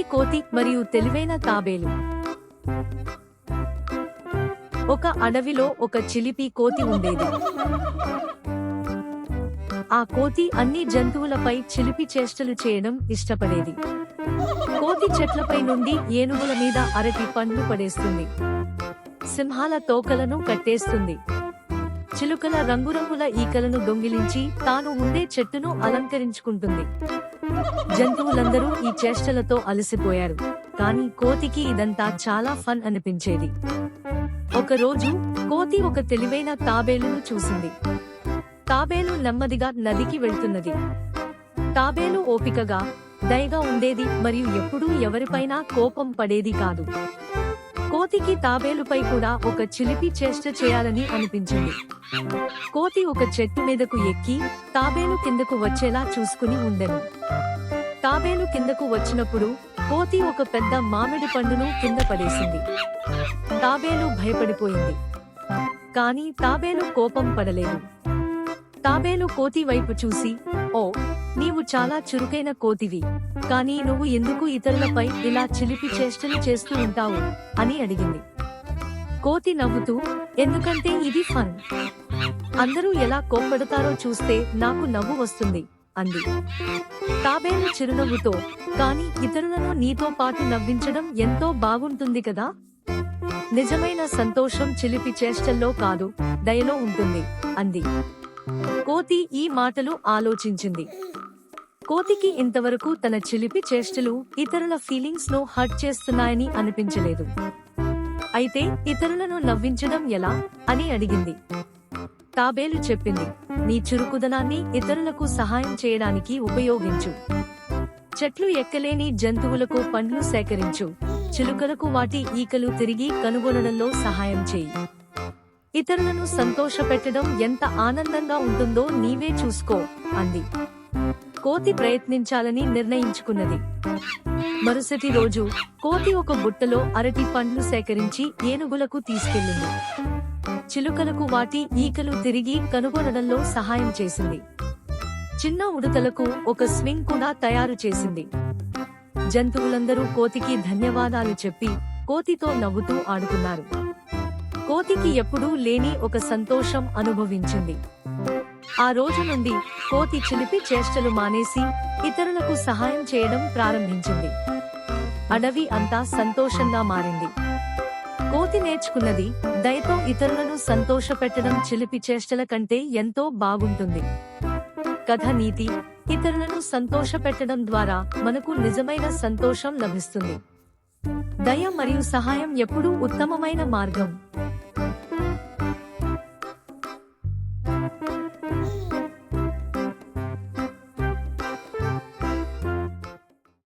కోతి మరియు తెలివైన తాబేలు. ఒక అడవిలో ఒక చిలిపి కోతి ఉండేది. ఆ కోతి అన్ని జంతువులపై చిలిపి చేష్టలు చేయడం ఇష్టపడేది. కోతి చెట్లపై నుండి ఏనుగుల మీద అరటి పండ్లు పడేస్తుంది. సింహాల తోకలను కట్టేస్తుంది. చిలుకల రంగురంగుల ఈకలను దొంగిలించి తాను ఉండే చెట్టును అలంకరించుకుంటుంది. జంతువులందరూ ఈ చేష్టలతో అలసిపోయారు. కానీ కోతికి ఇదంతా చాలా ఫన్ అనిపించేది. ఒకరోజు కోతి ఒక తెలివైన తాబేలును చూసింది. తాబేలు నెమ్మదిగా నదికి వెళ్తున్నది. తాబేలు ఓపికగా దయగా ఉండేది మరియు ఎప్పుడూ ఎవరిపైనా కోపం పడేది కాదు. కోతికి తాబేలుపై కూడా ఒక చిలిపి చేష్ట చేయాలని అనిపించింది. కోతి ఒక చెట్టు మీదకు ఎక్కి తాబేలు కిందకు వచ్చేలా చూసుకుని ఉండెను. తాబేలు కిందకు వచ్చినప్పుడు కోతి ఒక పెద్ద మామిడి పండును కింద పడేసింది. తాబేలు భయపడిపోయింది. కానీ తాబేలు కోపం పడలేదు. తాబేలు కోతి వైపు చూసి ఓ నీవు చాలా చురుకైన కోతివి. కానీ నువ్వు ఎందుకు ఇతరులపై ఇలా చిలిపి చేష్టలు చేస్తూ ఉంటావు? అని అడిగింది. కోతి నవ్వుతూ ఎందుకంటే ఇది ఫన్. అందరూ ఎలా కోప్పడతారో చూస్తే నాకు నవ్వు వస్తుంది. అంది. తాబేలు చిరునవ్వుతో కానీ ఇతరులను నీతో పాటు నవ్వించడం ఎంతో బాగుంటుంది కదా? నిజమైన సంతోషం చిలిపి చేష్టల్లో కాదు దయలో ఉంటుంది అంది. కోతి ఈ మాటలు ఆలోచించింది. కోతికి ఇంతవరకు తన చిలిపి చేష్టలు ఇతరుల ఫీలింగ్స్ను హర్ట్ చేస్తున్నాయని అనిపించలేదు. అయితే ఇతరులను నవ్వించడం ఎలా? అని అడిగింది. తాబేలు చెప్పింది నీ చురుకుదనాన్ని ఇతరులకు సహాయం చేయడానికి ఉపయోగించు. చెట్లు ఎక్కలేని జంతువులకు పండ్లు సేకరించు. చిలుకలకు వాటి ఈకలు తిరిగి కనుగొనడంలో సహాయం చేయి. ఇతరులను సంతోషపెట్టడం ఎంత ఆనందంగా ఉంటుందో నీవే చూసుకో అంది. కోతి ప్రయత్నించాలని నిర్ణయించుకున్నది. మరుసటి రోజు కోతి ఒక బుట్టలో అరటి పండ్లు సేకరించి ఏనుగులకు తీసుకెళ్ళింది. చిలుకలకు వాటి ఈకలు తిరిగి కనుగొనడంలో సహాయం చేసింది. చిన్న ఉడతలకు ఒక స్వింగ్ కూడా తయారు చేసింది. జంతువులందరూ కోతికి ధన్యవాదాలు చెప్పి కోతితో నవ్వుతూ ఆడుకున్నారు. కోతికి ఎప్పుడూ లేని ఒక సంతోషం అనుభవించింది. ఆ రోజు నుండి కోతి చిలిపి చేష్టలు మానేసి ఇతరులకు సహాయం చేయడం ప్రారంభించింది. అడవి అంతా సంతోషంగా మారింది. కోతి నేర్చుకున్నది దయతో ఇతరులను సంతోషపెట్టడం చిలిపి చేష్టల కంటే ఎంతో బాగుంటుంది. కథ నీతి ఇతరులను సంతోషపెట్టడం ద్వారా మనకు నిజమైన సంతోషం లభిస్తుంది. దయ మరియు సహాయం ఎప్పుడూ ఉత్తమమైన మార్గం.